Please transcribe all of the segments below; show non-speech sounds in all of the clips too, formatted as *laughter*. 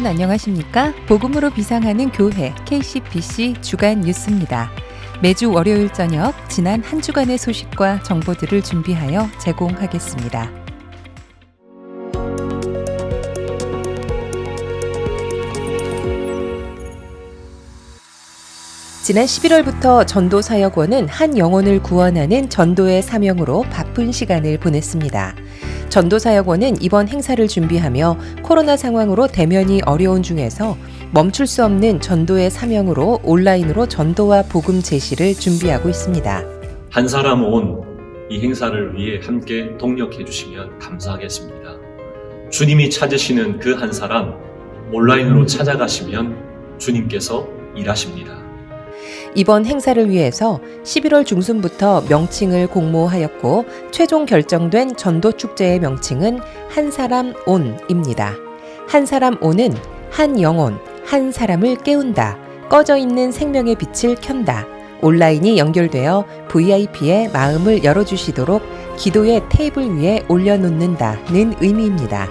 여러분 안녕하십니까? 복음으로 비상하는 교회 KCBC 주간 뉴스입니다. 매주 월요일 저녁 지난 한 주간의 소식과 정보들을 준비하여 제공하겠습니다. 지난 11월부터 전도 사역원은 한 영혼을 구원하는 전도의 사명으로 바쁜 시간을 보냈습니다. 전도 사역원은 이번 행사를 준비하며 코로나 상황으로 대면이 어려운 중에서 멈출 수 없는 전도의 사명으로 온라인으로 전도와 복음 제시를 준비하고 있습니다. 한 사람 온 이 행사를 위해 함께 동력해 주시면 감사하겠습니다. 주님이 찾으시는 그 한 사람 온라인으로 찾아가시면 주님께서 일하십니다. 이번 행사를 위해서 11월 중순부터 명칭을 공모하였고 최종 결정된 전도 축제의 명칭은 한 사람 온입니다. 한 사람 온은 한 영혼, 한 사람을 깨운다. 꺼져 있는 생명의 빛을 켠다. 온라인이 연결되어 VIP의 마음을 열어주시도록 기도의 테이블 위에 올려놓는다는 의미입니다.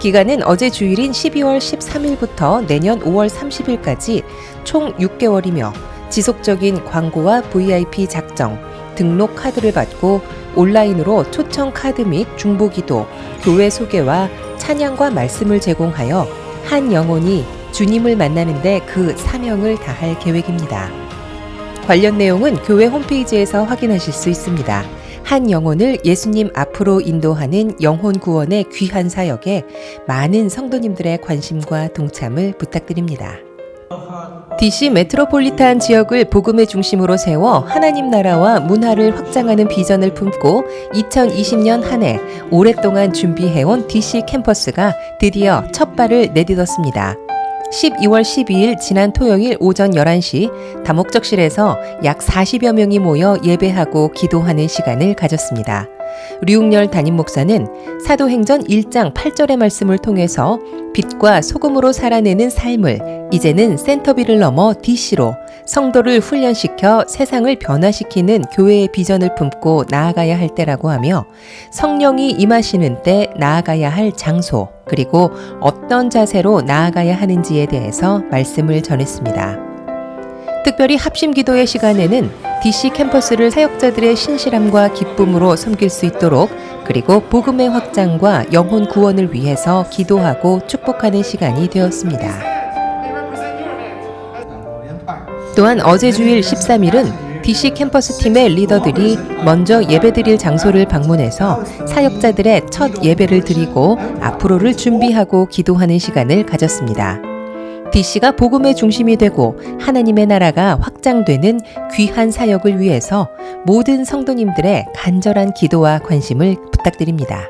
기간은 어제 주일인 12월 13일부터 내년 5월 30일까지 총 6개월이며 지속적인 광고와 VIP 작정, 등록 카드를 받고 온라인으로 초청 카드 및 중보 기도, 교회 소개와 찬양과 말씀을 제공하여 한 영혼이 주님을 만나는데 그 사명을 다할 계획입니다. 관련 내용은 교회 홈페이지에서 확인하실 수 있습니다. 한 영혼을 예수님 앞으로 인도하는 영혼 구원의 귀한 사역에 많은 성도님들의 관심과 동참을 부탁드립니다. DC 메트로폴리탄 지역을 복음의 중심으로 세워 하나님 나라와 문화를 확장하는 비전을 품고 2020년 한 해 오랫동안 준비해온 DC 캠퍼스가 드디어 첫 발을 내딛었습니다. 12월 12일 지난 토요일 오전 11시 다목적실에서 약 40여 명이 모여 예배하고 기도하는 시간을 가졌습니다. 류웅열 담임 목사는 사도행전 1장 8절의 말씀을 통해서 빛과 소금으로 살아내는 삶을 이제는 센터비를 넘어 DC로 성도를 훈련시켜 세상을 변화시키는 교회의 비전을 품고 나아가야 할 때라고 하며 성령이 임하시는 때 나아가야 할 장소 그리고 어떤 자세로 나아가야 하는지에 대해서 말씀을 전했습니다. 특별히 합심 기도의 시간에는 DC 캠퍼스를 사역자들의 신실함과 기쁨으로 섬길 수 있도록 그리고 복음의 확장과 영혼 구원을 위해서 기도하고 축복하는 시간이 되었습니다. 또한 어제 주일 13일은 DC 캠퍼스 팀의 리더들이 먼저 예배드릴 장소를 방문해서 사역자들의 첫 예배를 드리고 앞으로를 준비하고 기도하는 시간을 가졌습니다. DC가 복음의 중심이 되고 하나님의 나라가 확장되는 귀한 사역을 위해서 모든 성도님들의 간절한 기도와 관심을 부탁드립니다.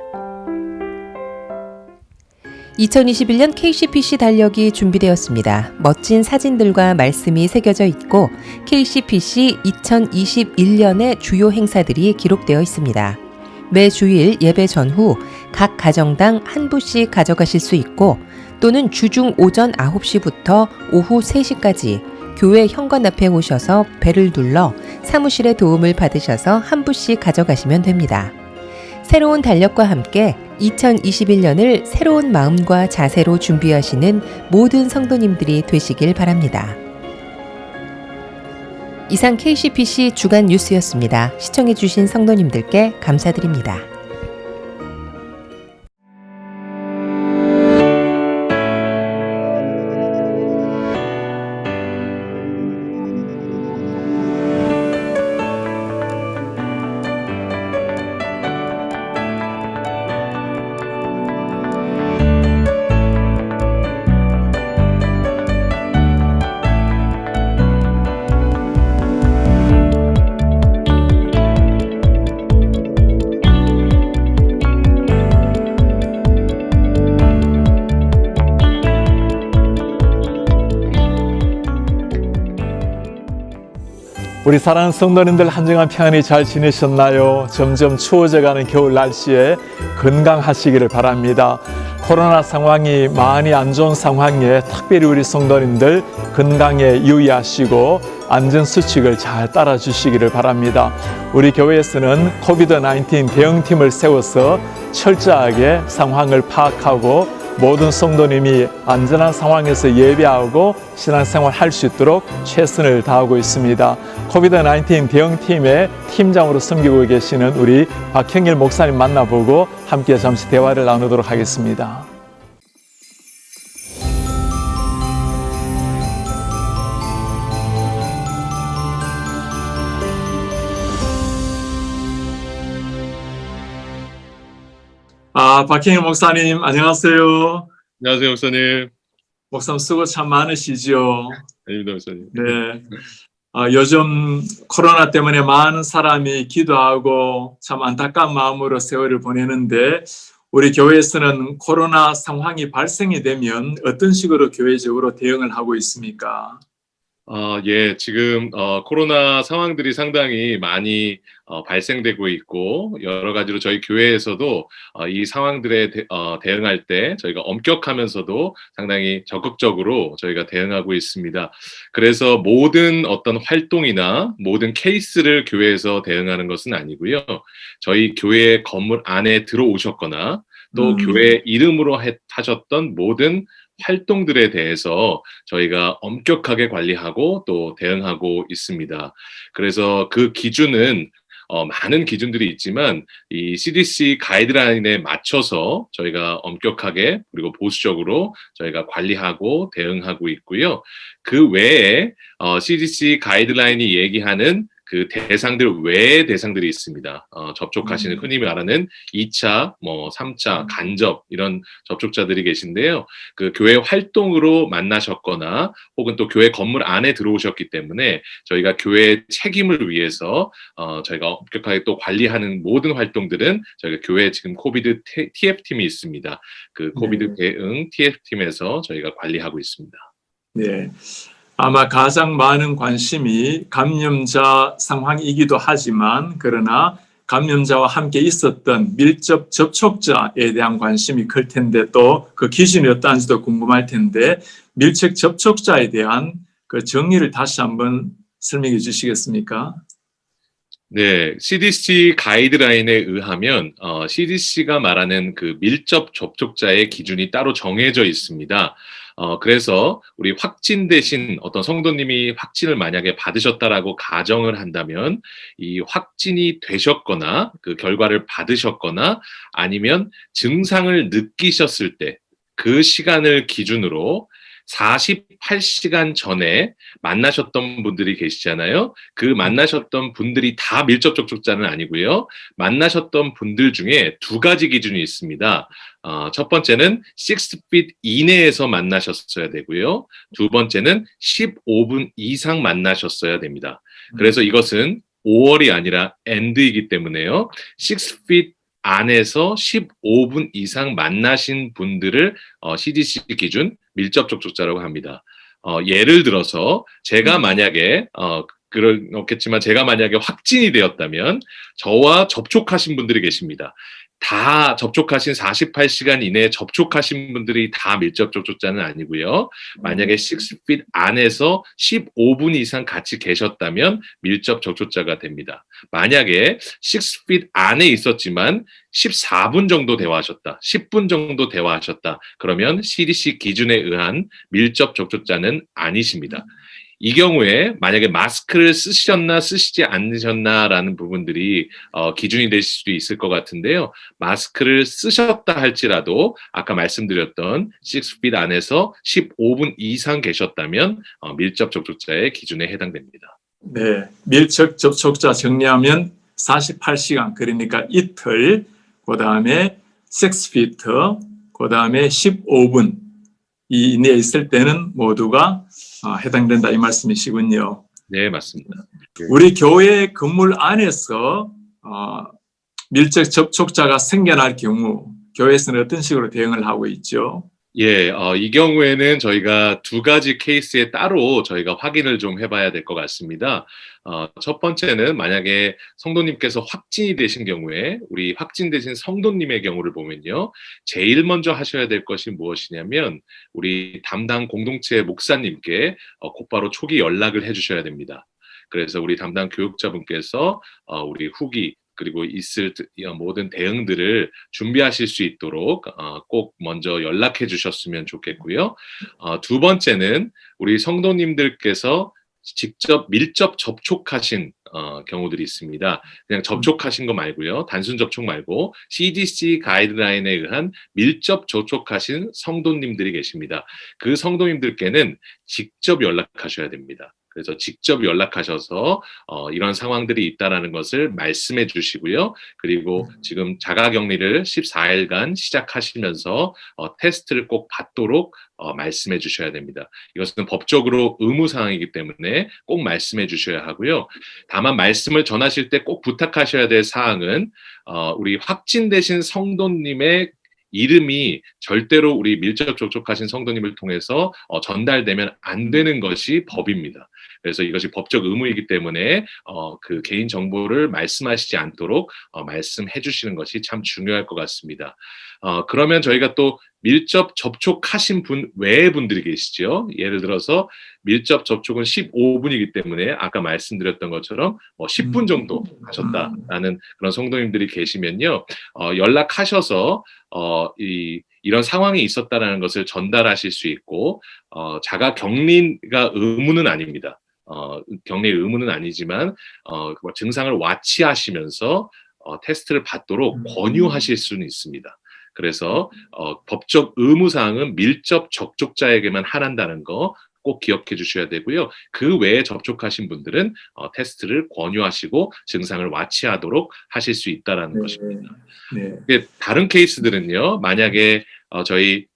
2021년 KCPC 달력이 준비되었습니다. 멋진 사진들과 말씀이 새겨져 있고 KCPC 2021년의 주요 행사들이 기록되어 있습니다. 매 주일 예배 전후 각 가정당 한 부씩 가져가실 수 있고 또는 주중 오전 9시부터 오후 3시까지 교회 현관 앞에 오셔서 배를 눌러 사무실의 도움을 받으셔서 한 부씩 가져가시면 됩니다. 새로운 달력과 함께 2021년을 새로운 마음과 자세로 준비하시는 모든 성도님들이 되시길 바랍니다. 이상 KCPC 주간 뉴스였습니다. 시청해주신 성도님들께 감사드립니다. 우리 사랑하는 성도님들 한정한 평안히 잘 지내셨나요? 점점 추워져가는 겨울 날씨에 건강하시기를 바랍니다. 코로나 상황이 많이 안 좋은 상황에 특별히 우리 성도님들 건강에 유의하시고 안전수칙을 잘 따라주시기를 바랍니다. 우리 교회에서는 코비드 19 대응팀을 세워서 철저하게 상황을 파악하고 모든 성도님이 안전한 상황에서 예배하고 신앙생활 할 수 있도록 최선을 다하고 있습니다. 코비드-19 대응팀의 팀장으로 섬기고 계시는 우리 박형일 목사님 만나보고 함께 잠시 대화를 나누도록 하겠습니다. 아, 박형일 목사님 안녕하세요. 안녕하세요, 목사님. 목사님 수고 참 많으시죠. 아닙니다, 목사님. 네. 아, 요즘 코로나 때문에 많은 사람이 기도하고 참 안타까운 마음으로 세월을 보내는데 우리 교회에서는 코로나 상황이 발생이 되면 어떤 식으로 교회적으로 대응을 하고 있습니까? 아, 예, 지금 어, 코로나 상황들이 상당히 많이 어, 발생되고 있고 여러 가지로 저희 교회에서도 어, 이 상황들에 대, 어, 대응할 때 저희가 엄격하면서도 상당히 적극적으로 저희가 대응하고 있습니다. 그래서 모든 어떤 활동이나 모든 케이스를 교회에서 대응하는 것은 아니고요. 저희 교회 건물 안에 들어오셨거나 또 음. 교회 이름으로 해- 하셨던 모든 활동들에 대해서 저희가 엄격하게 관리하고 또 대응하고 있습니다. 그래서 그 기준은 어, 많은 기준들이 있지만 이 CDC 가이드라인에 맞춰서 저희가 엄격하게 그리고 보수적으로 저희가 관리하고 대응하고 있고요. 그 외에 어, CDC 가이드라인이 얘기하는 그 대상들 외의 대상들이 있습니다. 어, 접촉하시는 음. 흔히 말하는 2차, 뭐 3차 음. 간접 이런 접촉자들이 계신데요. 그 교회 활동으로 만나셨거나 혹은 또 교회 건물 안에 들어오셨기 때문에 저희가 교회의 책임을 위해서 어, 저희가 엄격하게 또 관리하는 모든 활동들은 저희가 교회 지금 코비드 TF팀이 있습니다. 그 코비드 네. 대응 TF팀에서 저희가 관리하고 있습니다. 네. 아마 가장 많은 관심이 감염자 상황이기도 하지만 그러나 감염자와 함께 있었던 밀접 접촉자에 대한 관심이 클 텐데 또 그 기준이 어떠한지도 궁금할 텐데 밀접 접촉자에 대한 그 정의를 다시 한번 설명해 주시겠습니까? 네, CDC 가이드라인에 의하면 어, CDC가 말하는 그 밀접 접촉자의 기준이 따로 정해져 있습니다. 어, 그래서 우리 확진되신 어떤 성도님이 확진을 만약에 받으셨다라고 가정을 한다면 이 확진이 되셨거나 그 결과를 받으셨거나 아니면 증상을 느끼셨을 때 그 시간을 기준으로 48시간 전에 만나셨던 분들이 계시잖아요. 그 만나셨던 분들이 다 밀접 접촉자는 아니고요. 만나셨던 분들 중에 두 가지 기준이 있습니다. 어, 첫 번째는 6feet 이내에서 만나셨어야 되고요. 두 번째는 15분 이상 만나셨어야 됩니다. 그래서 이것은 5월이 아니라 end이기 때문에요. 6feet 안에서 15분 이상 만나신 분들을 어, CDC 기준 밀접 접촉자라고 합니다. 어, 예를 들어서 제가 만약에 어, 그럴 없겠지만 제가 만약에 확진이 되었다면 저와 접촉하신 분들이 계십니다. 다 접촉하신 48시간 이내에 접촉하신 분들이 다 밀접 접촉자는 아니고요. 만약에 6feet 안에서 15분 이상 같이 계셨다면 밀접 접촉자가 됩니다. 만약에 6feet 안에 있었지만 14분 정도 대화하셨다, 10분 정도 대화하셨다, 그러면 CDC 기준에 의한 밀접 접촉자는 아니십니다. 이 경우에 만약에 마스크를 쓰셨나 쓰시지 않으셨나라는 부분들이 어, 기준이 될 수도 있을 것 같은데요. 마스크를 쓰셨다 할지라도 아까 말씀드렸던 6feet 안에서 15분 이상 계셨다면 어, 밀접 접촉자의 기준에 해당됩니다. 네. 밀접 접촉자 정리하면 48시간 그러니까 이틀 그 다음에 6피트 그 다음에 15분 이 이내에 있을 때는 모두가 아, 해당된다 이 말씀이시군요. 네, 맞습니다. 우리 교회 건물 안에서 어, 밀접 접촉자가 생겨날 경우 교회에서는 어떤 식으로 대응을 하고 있죠? 예, 어, 이 경우에는 저희가 두 가지 케이스에 따로 저희가 확인을 좀 해봐야 될 것 같습니다. 어, 첫 번째는 만약에 성도님께서 확진이 되신 경우에 우리 확진되신 성도님의 경우를 보면요. 제일 먼저 하셔야 될 것이 무엇이냐면 우리 담당 공동체 목사님께 어, 곧바로 초기 연락을 해주셔야 됩니다. 그래서 우리 담당 교육자분께서 어, 우리 후기 그리고 있을 모든 대응들을 준비하실 수 있도록 어, 꼭 먼저 연락해 주셨으면 좋겠고요. 어, 두 번째는 우리 성도님들께서 직접 밀접 접촉하신 어, 경우들이 있습니다. 그냥 접촉하신 거 말고요. 단순 접촉 말고 CDC 가이드라인에 의한 밀접 접촉하신 성도님들이 계십니다. 그 성도님들께는 직접 연락하셔야 됩니다. 그래서 직접 연락하셔서 어, 이런 상황들이 있다라는 것을 말씀해 주시고요. 그리고 지금 자가격리를 14일간 시작하시면서 어, 테스트를 꼭 받도록 어, 말씀해 주셔야 됩니다. 이것은 법적으로 의무 사항이기 때문에 꼭 말씀해 주셔야 하고요. 다만 말씀을 전하실 때 꼭 부탁하셔야 될 사항은 어, 우리 확진되신 성도님의 이름이 절대로 우리 밀접 접촉하신 성도님을 통해서 어, 전달되면 안 되는 것이 법입니다. 그래서 이것이 법적 의무이기 때문에 어, 그 개인 정보를 말씀하시지 않도록 어, 말씀해 주시는 것이 참 중요할 것 같습니다. 어, 그러면 저희가 또 밀접 접촉하신 분 외의 분들이 계시죠. 예를 들어서 밀접 접촉은 15분이기 때문에 아까 말씀드렸던 것처럼 뭐 10분 정도 하셨다라는 그런 성도님들이 계시면요. 어, 연락하셔서 어, 이, 이런 상황이 있었다라는 것을 전달하실 수 있고 어, 자가 격리가 의무는 아닙니다. 어, 격리 의무는 아니지만 어, 그 증상을 와치하시면서 어, 테스트를 받도록 음. 권유하실 수는 있습니다. 그래서 어, 법적 의무 사항은 밀접 접촉자에게만 하란다는 거 꼭 기억해 주셔야 되고요. 그 외에 접촉하신 분들은 어, 테스트를 권유하시고 증상을 와치하도록 하실 수 있다라는 것입니다. 네. 다른 케이스들은요. 만약에 어, 저희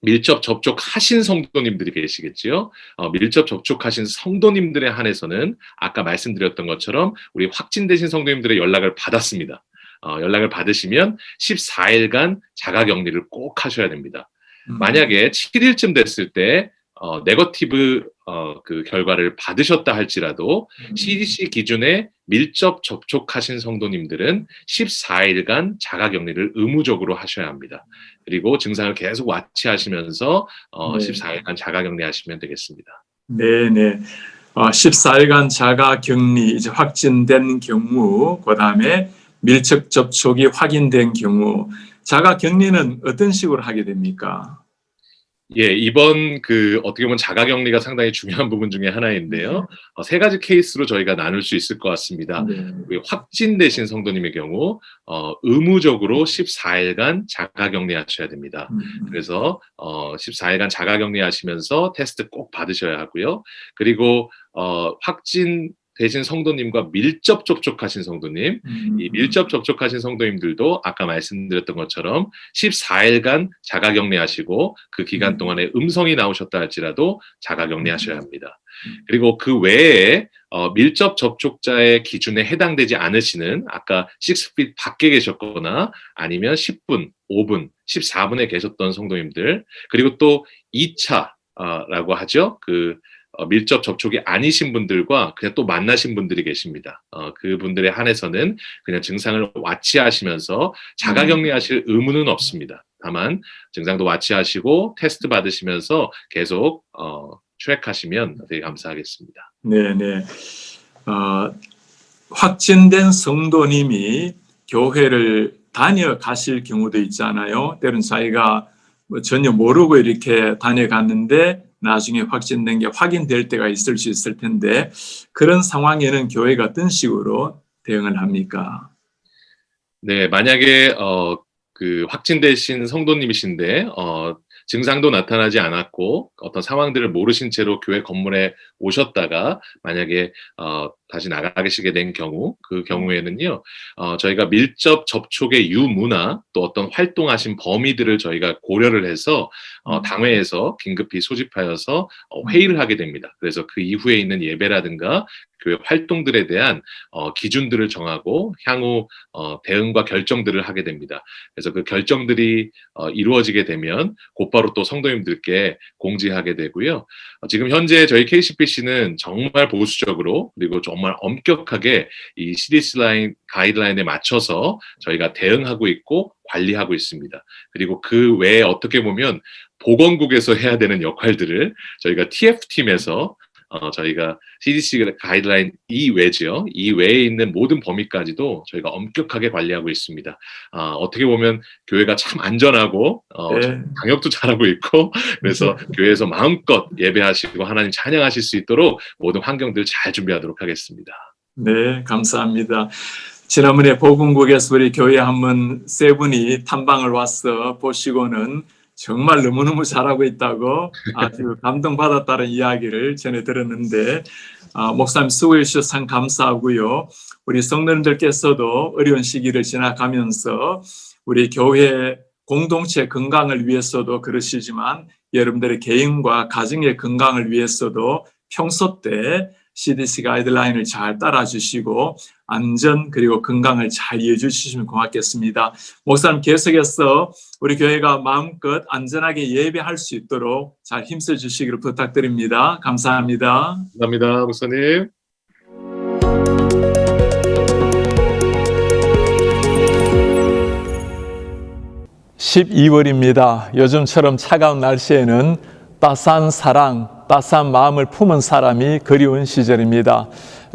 밀접 접촉하신 성도님들이 계시겠지요. 어, 밀접 접촉하신 성도님들에 한해서는 아까 말씀드렸던 것처럼 우리 확진되신 성도님들의 연락을 받았습니다. 어, 연락을 받으시면 14일간 자가 격리를 꼭 하셔야 됩니다. 음. 만약에 7일쯤 됐을 때 어, 네거티브 어, 그 결과를 받으셨다 할지라도 음. CDC 기준에 밀접 접촉하신 성도님들은 14일간 자가격리를 의무적으로 하셔야 합니다. 그리고 증상을 계속 와치하시면서 어, 네. 14일간 자가격리하시면 되겠습니다. 네 네. 어, 14일간 자가 격리 이제 확진된 경우, 그 다음에 밀접 접촉이 확인된 경우, 자가 격리는 어떤 식으로 하게 됩니까? 예, 이번 그 어떻게 보면 자가격리가 상당히 중요한 *laughs* 부분 중에 하나인데요. 어, 세 가지 케이스로 저희가 나눌 수 있을 것 같습니다. 네. 확진되신 성도님의 경우 어, 의무적으로 14일간 자가격리하셔야 됩니다. 음, 그래서 어, 14일간 자가격리하시면서 테스트 꼭 받으셔야 하고요. 그리고 어, 확진 되신 성도님과 밀접 접촉하신 성도님, 음, 이 밀접 접촉하신 성도님들도 아까 말씀드렸던 것처럼 14일간 자가 격리하시고 그 기간 음. 동안에 음성이 나오셨다 할지라도 자가 격리하셔야 합니다. 음. 그리고 그 외에 어, 밀접 접촉자의 기준에 해당되지 않으시는 아까 6feet 밖에 계셨거나 아니면 10분, 5분, 14분에 계셨던 성도님들 그리고 또 2차라고 하죠. 그 어, 밀접 접촉이 아니신 분들과 그냥 또 만나신 분들이 계십니다. 어, 그분들에 한해서는 그냥 증상을 와치하시면서 자가격리하실 의무는 없습니다. 다만 증상도 와치하시고 테스트 받으시면서 계속 어, 트랙하시면 되게 감사하겠습니다. 네네. 어, 확진된 성도님이 교회를 다녀가실 경우도 있잖아요. 때로는 자기가 뭐 전혀 모르고 이렇게 다녀갔는데 나중에 확진된 게 확인될 때가 있을 수 있을 텐데 그런 상황에는 교회가 어떤 식으로 대응을 합니까? 네, 만약에 어, 그 확진되신 성도님이신데 어, 증상도 나타나지 않았고 어떤 상황들을 모르신 채로 교회 건물에 오셨다가 만약에 어, 다시 나가시게 된 경우 그 경우에는요 어, 저희가 밀접 접촉의 유무나 또 어떤 활동하신 범위들을 저희가 고려를 해서 어, 당회에서 긴급히 소집하여서 어, 회의를 하게 됩니다. 그래서 그 이후에 있는 예배라든가 교회 활동들에 대한 어, 기준들을 정하고 향후 어, 대응과 결정들을 하게 됩니다. 그래서 그 결정들이 어, 이루어지게 되면 곧바로 또 성도님들께 공지하게 되고요. 어, 지금 현재 저희 KCPC는 정말 보수적으로 그리고 정말 엄격하게 이 CDC 라인 가이드라인에 맞춰서 저희가 대응하고 있고 관리하고 있습니다. 그리고 그 외에 어떻게 보면 보건국에서 해야 되는 역할들을 저희가 TF팀에서 어, 저희가 CDC 가이드라인 이외죠. 이외에 있는 모든 범위까지도 저희가 엄격하게 관리하고 있습니다. 아, 어떻게 보면 교회가 참 안전하고 어, 네. 방역도 잘하고 있고 그래서 *laughs* 교회에서 마음껏 예배하시고 하나님 찬양하실 수 있도록 모든 환경들 잘 준비하도록 하겠습니다. 네, 감사합니다. 지난번에 보건국에서 우리 교회 한번 세 분이 탐방을 와서 보시고는 정말 너무너무 잘하고 있다고 아주 감동받았다는 이야기를 전해 들었는데 아, 목사님 수고해 주셔서 참 감사하고요. 우리 성도님들께서도 어려운 시기를 지나가면서 우리 교회 공동체 건강을 위해서도 그러시지만 여러분들의 개인과 가정의 건강을 위해서도 평소 때 CDC 가이드라인을 잘 따라주시고 안전 그리고 건강을 잘 이해해 주시면 고맙겠습니다. 목사님 계속해서 우리 교회가 마음껏 안전하게 예배할 수 있도록 잘 힘써 주시기를 부탁드립니다. 감사합니다. 감사합니다, 목사님. 12월입니다. 요즘처럼 차가운 날씨에는 따스한 사랑, 따스한 마음을 품은 사람이 그리운 시절입니다.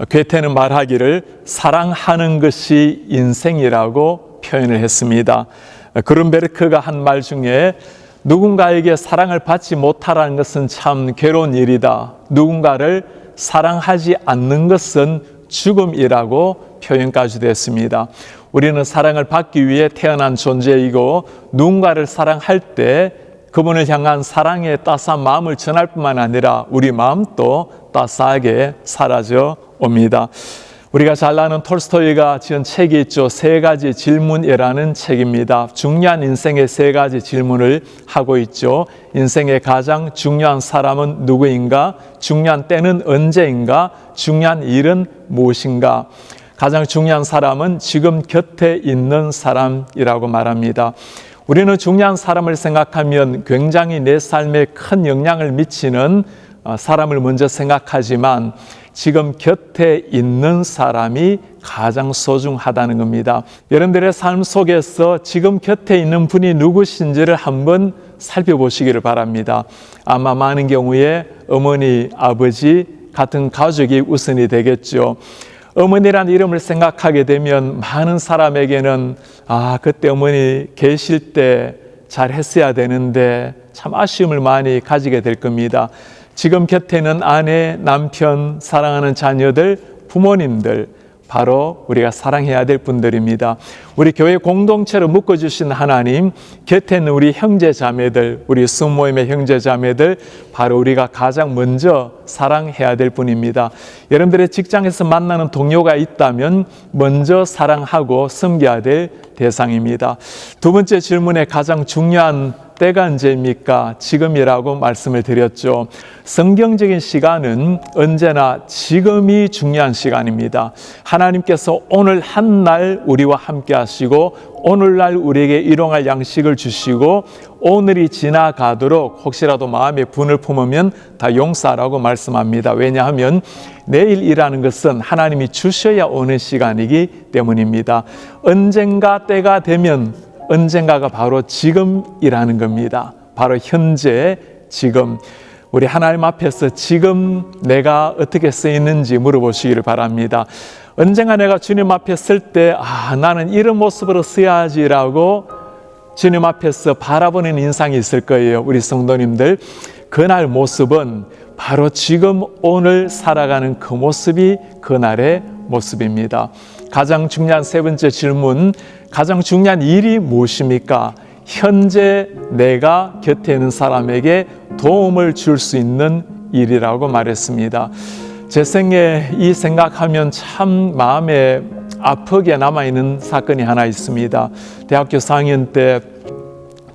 괴테는 말하기를 사랑하는 것이 인생이라고 표현을 했습니다. 그룬베르크가 한 말 중에 누군가에게 사랑을 받지 못하라는 것은 참 괴로운 일이다. 누군가를 사랑하지 않는 것은 죽음이라고 표현까지도 했습니다. 우리는 사랑을 받기 위해 태어난 존재이고 누군가를 사랑할 때 그분을 향한 사랑의 따스한 마음을 전할 뿐만 아니라 우리 마음도 따스하게 사라져 옵니다. 우리가 잘 아는 톨스토이가 지은 책이 있죠. 세 가지 질문이라는 책입니다. 중요한 인생의 세 가지 질문을 하고 있죠. 인생의 가장 중요한 사람은 누구인가? 중요한 때는 언제인가? 중요한 일은 무엇인가? 가장 중요한 사람은 지금 곁에 있는 사람이라고 말합니다. 우리는 중요한 사람을 생각하면 굉장히 내 삶에 큰 영향을 미치는 어, 사람을 먼저 생각하지만 지금 곁에 있는 사람이 가장 소중하다는 겁니다. 여러분들의 삶 속에서 지금 곁에 있는 분이 누구신지를 한번 살펴보시기를 바랍니다. 아마 많은 경우에 어머니, 아버지 같은 가족이 우선이 되겠죠. 어머니란 이름을 생각하게 되면 많은 사람에게는 아, 그때 어머니 계실 때 잘 했어야 되는데 참 아쉬움을 많이 가지게 될 겁니다. 지금 곁에는 아내, 남편, 사랑하는 자녀들, 부모님들, 바로 우리가 사랑해야 될 분들입니다. 우리 교회 공동체로 묶어주신 하나님, 곁에 있는 우리 형제 자매들, 우리 순모임의 형제 자매들, 바로 우리가 가장 먼저 사랑해야 될 분입니다. 여러분들의 직장에서 만나는 동료가 있다면 먼저 사랑하고 섬겨야 될 대상입니다. 두 번째 질문에 가장 중요한 때가 언제입니까? 지금이라고 말씀을 드렸죠. 성경적인 시간은 언제나 지금이 중요한 시간입니다. 하나님께서 오늘 한 날 우리와 함께 하시고 오늘날 우리에게 일용할 양식을 주시고 오늘이 지나가도록 혹시라도 마음에 분을 품으면 다 용서하라고 말씀합니다. 왜냐하면 내일이라는 것은 하나님이 주셔야 오는 시간이기 때문입니다. 언젠가 때가 되면 언젠가가 바로 지금이라는 겁니다. 바로 현재 지금 우리 하나님 앞에서 지금 내가 어떻게 쓰이는지 물어보시기를 바랍니다. 언젠가 내가 주님 앞에 쓸 때, 아, 나는 이런 모습으로 써야지라고 주님 앞에서 바라보는 인상이 있을 거예요. 우리 성도님들. 그날 모습은 바로 지금 오늘 살아가는 그 모습이 그날의 모습입니다. 가장 중요한 세 번째 질문, 가장 중요한 일이 무엇입니까? 현재 내가 곁에 있는 사람에게 도움을 줄 수 있는 일이라고 말했습니다. 제 생에 이 생각하면 참 마음에 아프게 남아있는 사건이 하나 있습니다. 대학교 4학년 때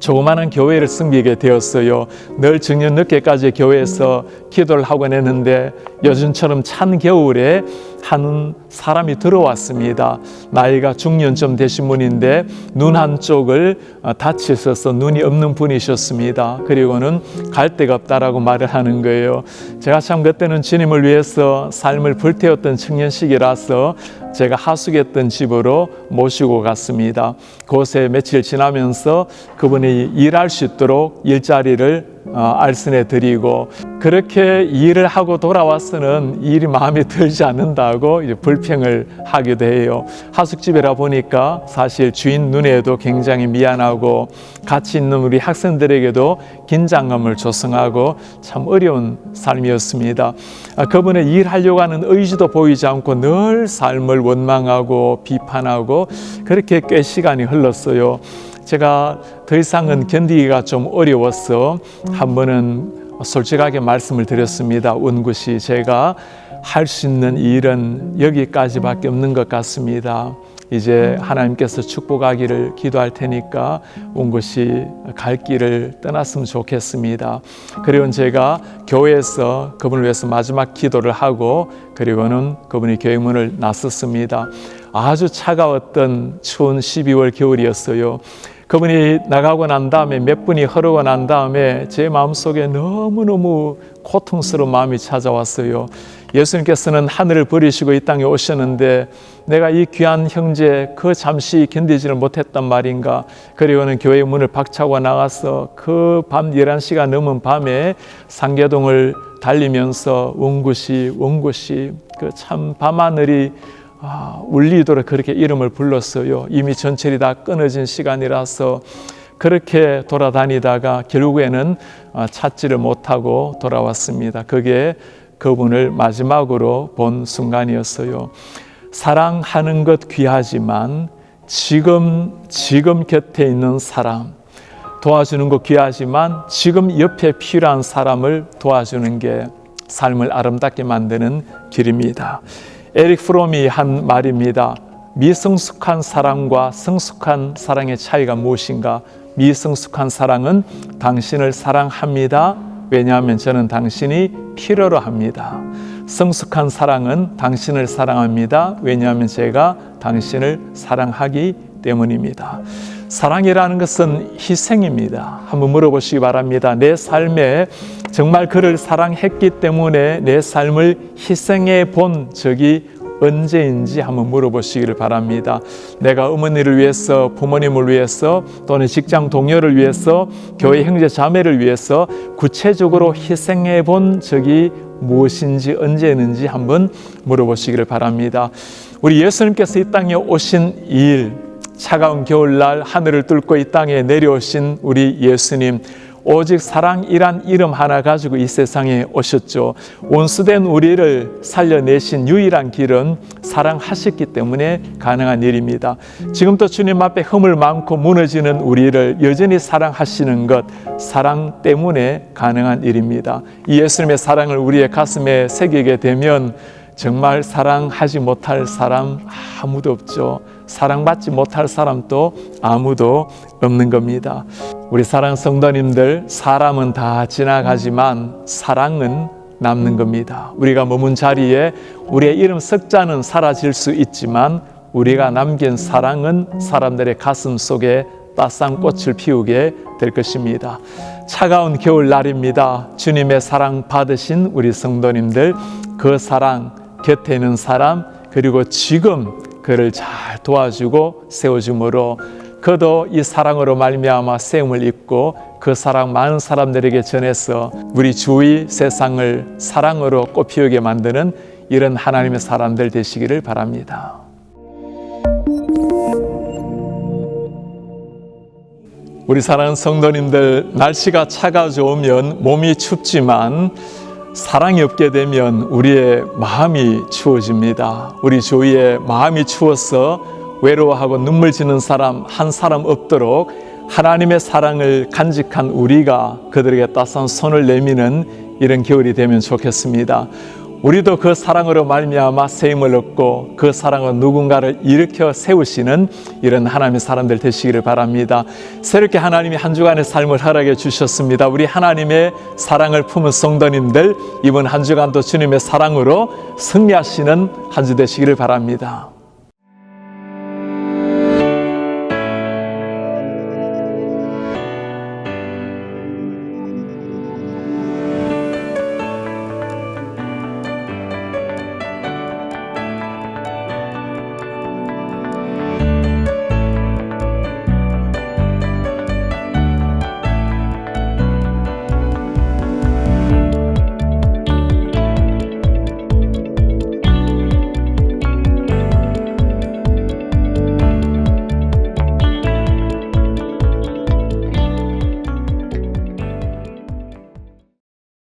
조그마한 교회를 섬기게 되었어요. 늘 정년 늦게까지 교회에서 기도를 하곤 했는데 요즘처럼 찬 겨울에 한 사람이 들어왔습니다. 나이가 중년쯤 되신 분인데 눈 한쪽을 다치셔서 눈이 없는 분이셨습니다. 그리고는 갈 데가 없다라고 말을 하는 거예요. 제가 참 그때는 주님을 위해서 삶을 불태웠던 청년 시기라서 제가 하숙했던 집으로 모시고 갔습니다. 그곳에 며칠 지나면서 그분이 일할 수 있도록 일자리를 어, 알선해 드리고 그렇게 일을 하고 돌아와서는 일이 마음에 들지 않는다고 불평을 하기도 해요. 하숙집이라 보니까 사실 주인 눈에도 굉장히 미안하고 같이 있는 우리 학생들에게도 긴장감을 조성하고 참 어려운 삶이었습니다. 아, 그분의 일하려고 하는 의지도 보이지 않고 늘 삶을 원망하고 비판하고 그렇게 꽤 시간이 흘렀어요. 제가 더 이상은 견디기가 좀 어려워서 한 번은 솔직하게 말씀을 드렸습니다. 운구 씨, 제가 할 수 있는 일은 여기까지밖에 없는 것 같습니다. 이제 하나님께서 축복하기를 기도할 테니까 운구 씨갈 길을 떠났으면 좋겠습니다. 그리고 제가 교회에서 그분을 위해서 마지막 기도를 하고 그리고는 그분이 교회 문을 나섰습니다. 아주 차가웠던 추운 12월 겨울이었어요. 그분이 나가고 난 다음에 몇 분이 흐르고 난 다음에 제 마음속에 너무너무 고통스러운 마음이 찾아왔어요. 예수님께서는 하늘을 버리시고 이 땅에 오셨는데 내가 이 귀한 형제 그 잠시 견디지를 못했단 말인가. 그리고는 교회 문을 박차고 나가서 그 밤 11시가 넘은 밤에 상계동을 달리면서 원구시 원구시 그 참 밤하늘이 아, 울리도록 그렇게 이름을 불렀어요. 이미 전철이 다 끊어진 시간이라서 그렇게 돌아다니다가 결국에는 아, 찾지를 못하고 돌아왔습니다. 그게 그분을 마지막으로 본 순간이었어요. 사랑하는 것 귀하지만 지금 지금 곁에 있는 사람 도와주는 것 귀하지만 지금 옆에 필요한 사람을 도와주는 게 삶을 아름답게 만드는 길입니다. 에릭 프롬이 한 말입니다. 미성숙한 사랑과 성숙한 사랑의 차이가 무엇인가? 미성숙한 사랑은 당신을 사랑합니다. 왜냐하면 저는 당신이 필요로 합니다. 성숙한 사랑은 당신을 사랑합니다. 왜냐하면 제가 당신을 사랑하기 때문입니다. 사랑이라는 것은 희생입니다. 한번 물어보시기 바랍니다. 내 삶에 정말 그를 사랑했기 때문에 내 삶을 희생해 본 적이 언제인지 한번 물어보시기를 바랍니다. 내가 어머니를 위해서, 부모님을 위해서, 또는 직장 동료를 위해서, 교회 형제 자매를 위해서 구체적으로 희생해 본 적이 무엇인지 언제는지 한번 물어보시기를 바랍니다. 우리 예수님께서 이 땅에 오신 일, 차가운 겨울날 하늘을 뚫고 이 땅에 내려오신 우리 예수님, 오직 사랑이란 이름 하나 가지고 이 세상에 오셨죠. 온수된 우리를 살려내신 유일한 길은 사랑하셨기 때문에 가능한 일입니다. 지금도 주님 앞에 허물 많고 무너지는 우리를 여전히 사랑하시는 것, 사랑 때문에 가능한 일입니다. 이 예수님의 사랑을 우리의 가슴에 새기게 되면 정말 사랑하지 못할 사람 아무도 없죠. 사랑받지 못할 사람도 아무도 없는 겁니다. 우리 사랑 성도님들, 사람은 다 지나가지만 사랑은 남는 겁니다. 우리가 머문 자리에 우리의 이름 석자는 사라질 수 있지만 우리가 남긴 사랑은 사람들의 가슴 속에 따스한 꽃을 피우게 될 것입니다. 차가운 겨울 날입니다. 주님의 사랑 받으신 우리 성도님들, 그 사랑 곁에 있는 사람, 그리고 지금 그를 잘 도와주고 세워줌으로 그도 이 사랑으로 말미암아 세움을 입고 그 사랑 많은 사람들에게 전해서 우리 주위 세상을 사랑으로 꽃피우게 만드는 이런 하나님의 사람들 되시기를 바랍니다. 우리 사랑하는 성도님들 날씨가 차가워오면 몸이 춥지만 사랑이 없게 되면 우리의 마음이 추워집니다. 우리 주위에 마음이 추워서 외로워하고 눈물 지는 사람 한 사람 없도록 하나님의 사랑을 간직한 우리가 그들에게 따스한 손을 내미는 이런 겨울이 되면 좋겠습니다. 우리도 그 사랑으로 말미암아 세임을 얻고 그 사랑으로 누군가를 일으켜 세우시는 이런 하나님의 사람들 되시기를 바랍니다. 새롭게 하나님이 한 주간의 삶을 허락해 주셨습니다. 우리 하나님의 사랑을 품은 성도님들 이번 한 주간도 주님의 사랑으로 승리하시는 한 주 되시기를 바랍니다.